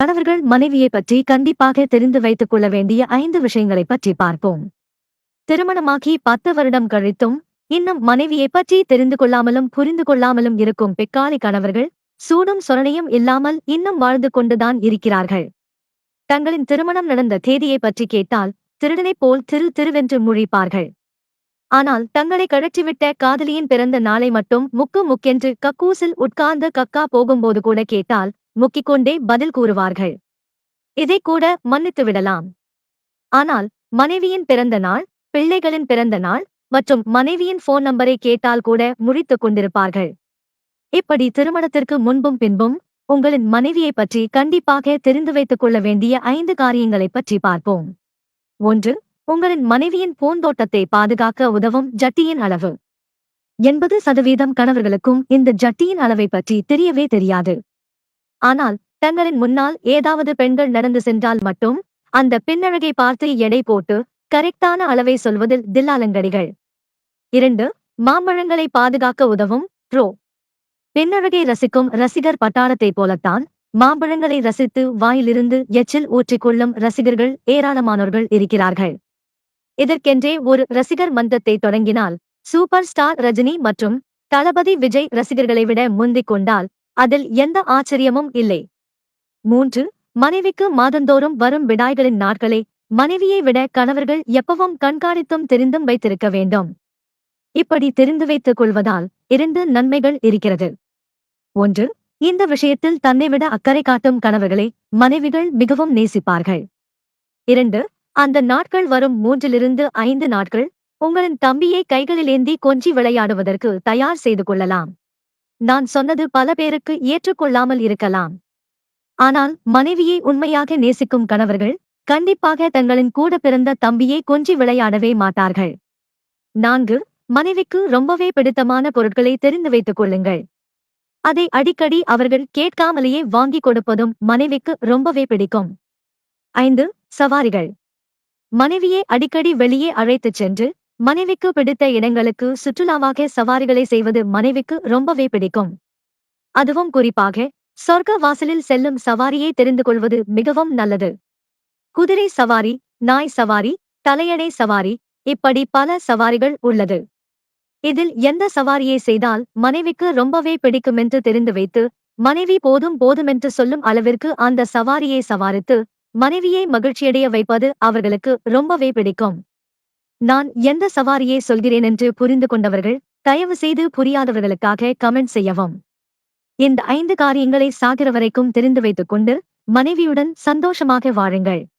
கணவர்கள் மனைவியை பற்றி கண்டிப்பாக தெரிந்து வைத்துக் கொள்ள வேண்டிய ஐந்து விஷயங்களை பற்றி பார்ப்போம். திருமணமாகி பத்து வருடம் கழித்தும் இன்னும் மனைவியை பற்றி தெரிந்து கொள்ளாமலும் புரிந்து கொள்ளாமலும் இருக்கும் பெக்காலி கணவர்கள் சூடும் சொரணையும் இல்லாமல் இன்னும் வாழ்ந்து கொண்டுதான் இருக்கிறார்கள். தங்களின் திருமணம் நடந்த தேதியை பற்றி கேட்டால் திருடனைப் போல் திரு திருவென்று முழிப்பார்கள். ஆனால் தங்களை கழற்றிவிட்ட காதலியின் பிறந்த நாளை மட்டும் முக்கு முக்கென்று கக்கூசில் உட்கார்ந்து கக்கா போகும்போது கூட கேட்டால் முக்கிக்கொண்டே பதில் கூறுவார்கள். இதை கூட மன்னித்து விடலாம். ஆனால் மனைவியின் பிறந்த நாள் பிள்ளைகளின் பிறந்த நாள் மற்றும் மனைவியின் போன் நம்பரை கேட்டால் கூட முடித்துக் கொண்டிருப்பார்கள். இப்படி திருமணத்திற்கு முன்பும் பின்பும் உங்களின் மனைவியை பற்றி கண்டிப்பாக தெரிந்து வைத்துக் கொள்ள வேண்டிய ஐந்து காரியங்களைப் பற்றி பார்ப்போம். ஒன்று உங்களின் மனைவியின் பூந்தோட்டத்தை பாதுகாக்க உதவும் ஜட்டியின் அளவு. எண்பது சதவீதம் கணவர்களுக்கும் இந்த ஜட்டியின் அளவை பற்றி தெரியவே தெரியாது. ஆனால் தங்களின் முன்னால் ஏதாவது பெண்கள் நடந்து சென்றால் மட்டும் அந்த பின்னழகை பார்த்து எடை போட்டு கரெக்டான அளவை சொல்வதில் தில்லாலங்கடிகள். இரண்டு மாம்பழங்களை பாதுகாக்க உதவும் ப்ரோ பின்னழகை ரசிக்கும் ரசிகர் பட்டாளத்தை போலத்தான் மாம்பழங்களை ரசித்து வாயிலிருந்து எச்சில் ஊற்றிக்கொள்ளும் ரசிகர்கள் ஏராளமானோர்கள் இருக்கிறார்கள். இதற்கென்றே ஒரு ரசிகர் மந்தத்தை தொடங்கினால் சூப்பர் ஸ்டார் ரஜினி மற்றும் தளபதி விஜய் ரசிகர்களை விட முந்திக் கொண்டால் அதில் எந்த ஆச்சரியமும் இல்லை. மூன்று மனைவிக்கு மாதந்தோறும் வரும் விடாய்களின் நாட்களை மனைவியை விட கணவர்கள் எப்பவும் கண்காணித்தும் தெரிந்தும் வைத்திருக்க வேண்டும். இப்படி தெரிந்து வைத்துக் கொள்வதால் இரண்டு நன்மைகள் இருக்கிறது. ஒன்று இந்த விஷயத்தில் தன்னை விட அக்கறை காட்டும் கணவர்களை மனைவிகள் மிகவும் நேசிப்பார்கள். இரண்டு அந்த நாட்கள் வரும் மூன்றிலிருந்து ஐந்து நாட்கள் உங்களின் தம்பியை கைகளிலேந்தி கொஞ்சி விளையாடுவதற்கு தயார் செய்து கொள்ளலாம். நான் சொன்னது பல பேருக்கு ஏற்றுக்கொள்ளாமல் இருக்கலாம். ஆனால் மனைவியை உண்மையாக நேசிக்கும் கணவர்கள் கண்டிப்பாக தங்களின் கூட பிறந்த தம்பியை கொஞ்சி விளையாடவே மாட்டார்கள். நான்கு மனைவிக்கு ரொம்பவே பிடித்தமான பொருட்களை தெரிந்து வைத்துக் கொள்ளுங்கள். அதை அடிக்கடி அவர்கள் கேட்காமலேயே வாங்கிக் கொடுப்பதும் மனைவிக்கு ரொம்பவே பிடிக்கும். ஐந்து சவாரிகள். மனைவியை அடிக்கடி வெளியே அழைத்துச் சென்று மனைவிக்கு பிடித்த இடங்களுக்கு சுற்றுலாவாக சவாரிகளை செய்வது மனைவிக்கு ரொம்பவே பிடிக்கும். அதுவும் குறிப்பாக சொர்க்க வாசலில் செல்லும் சவாரியை தெரிந்து கொள்வது மிகவும் நல்லது. குதிரை சவாரி நாய் சவாரி தலையணை சவாரி இப்படி பல சவாரிகள் உள்ளது. இதில் எந்த சவாரியை செய்தால் மனைவிக்கு ரொம்பவே பிடிக்குமென்று தெரிந்து வைத்து மனைவி போதும் போதுமென்று சொல்லும் அளவிற்கு அந்த சவாரியை சவாரித்து மனைவியை மகிழ்ச்சியடைய வைப்பது அவர்களுக்கு ரொம்பவே பிடிக்கும். நான் எந்த சவாரியை சொல்கிறேன் என்று புரிந்து கொண்டவர்கள் தயவு செய்து புரியாதவர்களுக்காக கமெண்ட் செய்யவும். இந்த ஐந்து காரியங்களை சாகிற வரைக்கும் தெரிந்து வைத்துக் கொண்டு மனைவியுடன் சந்தோஷமாக வாழுங்கள்.